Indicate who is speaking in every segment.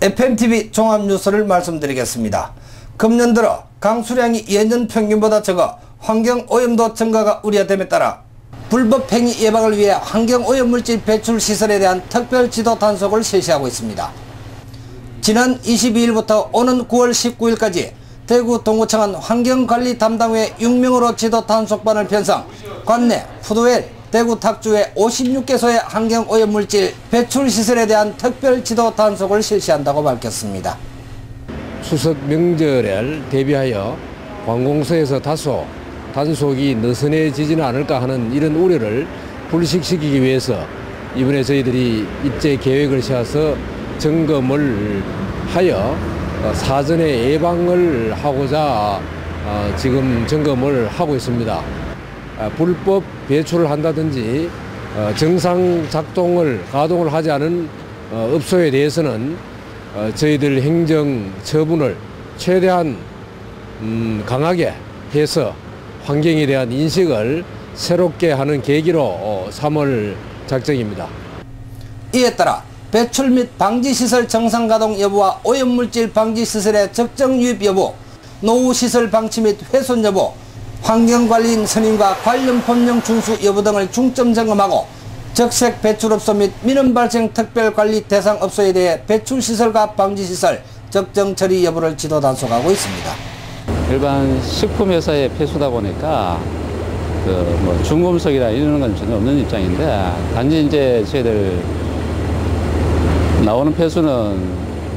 Speaker 1: FMTV 종합뉴스를 말씀드리겠습니다. 금년 들어 강수량이 예년 평균보다 적어 환경오염도 증가가 우려됨에 따라 불법 행위 예방을 위해 환경오염물질 배출 시설에 대한 특별 지도 단속을 실시하고 있습니다. 지난 22일부터 오는 9월 19일까지 대구 동구청은 환경관리 담당회 6명으로 지도 단속반을 편성, 관내, 푸드웰, 대구 탁주의 56개소의 환경오염물질 배출 시설에 대한 특별 지도 단속을 실시한다고 밝혔습니다.
Speaker 2: 추석 명절을 대비하여 관공서에서 다소 단속이 느슨해지지는 않을까 하는 이런 우려를 불식시키기 위해서 이번에 저희들이 입제 계획을 세워서 점검을 하여 사전에 예방을 하고자 어, 지금 점검을 하고 있습니다. 아, 불법 배출을 한다든지 어, 정상 작동을 가동을 하지 않은 어, 업소에 대해서는 저희들 행정 처분을 최대한 음, 강하게 해서 환경에 대한 인식을 새롭게 하는 계기로 삼을 작정입니다.
Speaker 1: 이에 따라 배출 및 방지시설 정상가동 여부와 오염물질 방지시설의 적정 유입 여부, 노후시설 방치 및 훼손 여부, 환경관리인 선임과 관련 법령 준수 여부 등을 중점 점검하고 적색 배출업소 및 민원 발생 특별관리 대상 업소에 대해 배출시설과 방지시설 적정 처리 여부를 지도 단속하고 있습니다.
Speaker 3: 일반 식품회사의 폐수다 보니까 그 뭐 중금속이나 이런 건 전혀 없는 입장인데 단지 이제 저희들 나오는 폐수는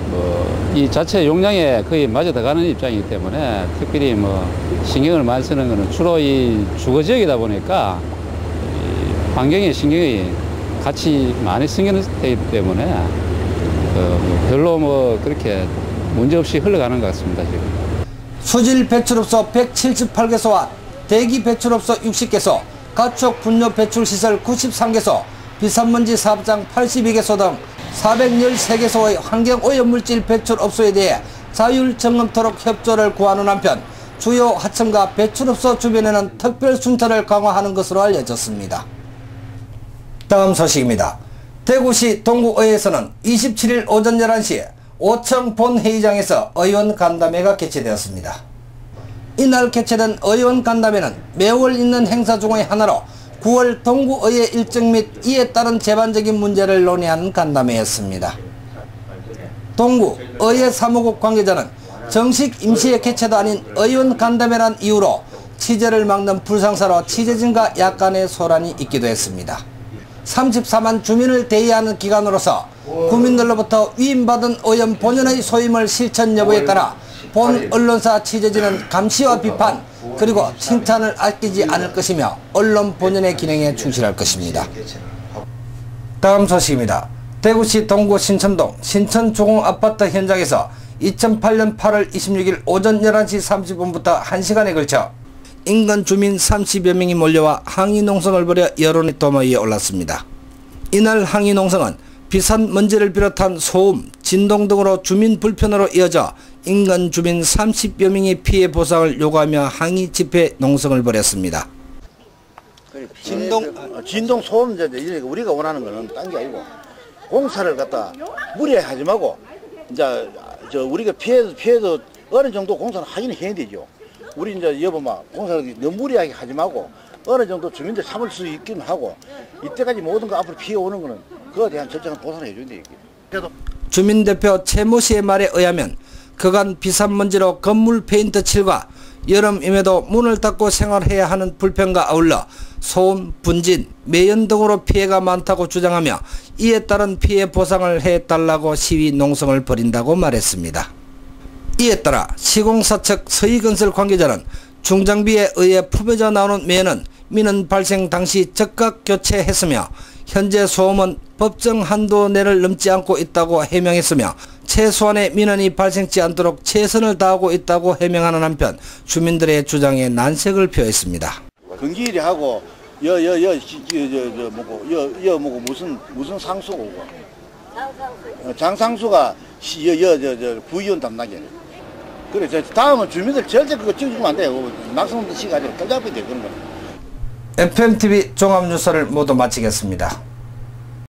Speaker 3: 뭐이 자체 용량에 거의 맞아 들어가는 입장이기 때문에 특별히 뭐 신경을 많이 쓰는 것은 주로 이 주거 지역이다 보니까 환경에 신경이 같이 많이 되기 때문에 그 별로 뭐 그렇게 문제 없이 흘러가는 것 같습니다 지금.
Speaker 1: 수질 배출업소 178개소와 대기 배출업소 60개소, 가축 분뇨 배출 시설 93개소, 비산먼지 사업장 82개소 등 413개소의 환경오염물질 배출 업소에 대해 자율 점검토록 협조를 구하는 한편 주요 하청과 배출업소 주변에는 특별 순찰을 강화하는 것으로 알려졌습니다. 다음 소식입니다. 대구시 동구의회에서는 27일 오전 11시 5청 본회의장에서 의원 간담회가 개최되었습니다. 이날 개최된 의원 간담회는 매월 있는 행사 중의 하나로 9월 동구의회 일정 및 이에 따른 재반적인 문제를 논의한 간담회였습니다. 동구 의회 사무국 관계자는 정식 임시의 개최도 아닌 의원 간담회란 이유로 취재를 막는 불상사로 취재진과 약간의 소란이 있기도 했습니다. 34만 주민을 대의하는 기관으로서 국민들로부터 위임받은 의원 본연의 소임을 실천 여부에 따라 본 언론사 취재진은 감시와 비판 그리고 칭찬을 아끼지 않을 것이며 언론 본연의 기능에 충실할 것입니다. 다음 소식입니다. 대구시 동구 신천동 신천 조공 아파트 현장에서 2008년 8월 26일 오전 11시 30분부터 1시간에 걸쳐 인근 주민 30여 명이 몰려와 항의 농성을 벌여 여론의 도마 위에 올랐습니다. 이날 항의 농성은 비산 먼지를 비롯한 소음, 진동 등으로 주민 불편으로 이어져 인근 주민 30여 명이 피해 보상을 요구하며 항의 집회 농성을 벌였습니다.
Speaker 4: 진동 어, 진동 소음 이제 우리가 원하는 거는 딴 게 아니고 공사를 갖다 무리하지 말고 이제 저 우리가 피해 피해도 어느 정도 공사는 하기는 해야 되죠. 우리 이제 여보 막 공사를 너무 무리하게 하지 말고 어느 정도 주민들 참을 수 있기는 하고 이때까지 모든 거 앞으로 피해 오는 거는 그에 대한 절정한 보상을 해줘야 되겠죠. 그래도
Speaker 1: 주민 대표 최모 씨의 말에 의하면 그간 비산먼지로 건물 페인트 칠과 여름임에도 문을 닫고 생활해야 하는 불편과 아울러 소음, 분진, 매연 등으로 피해가 많다고 주장하며 이에 따른 피해 보상을 해달라고 시위 농성을 벌인다고 말했습니다. 이에 따라 시공사 측 서희건설 관계자는 중장비에 의해 품어져 나오는 매연은 민원 발생 당시 즉각 교체했으며 현재 소음은 법정 한도 내를 넘지 않고 있다고 해명했으며 최소한의 민원이 발생치 않도록 최선을 다하고 있다고 해명하는 한편 주민들의 주장에 난색을 표했습니다.
Speaker 4: 근기일이 하고 여여여 저저 뭐고 여여 뭐고 무슨 무슨 상수고 장상수 장상수가 여여저 구의원 담당이 그래 저 다음은 주민들 절대 그거 찍어주면 안 돼요 낙성도 시가 아니라 떨잡이 돼 그런 거.
Speaker 1: FMTV 종합뉴스를 모두 마치겠습니다.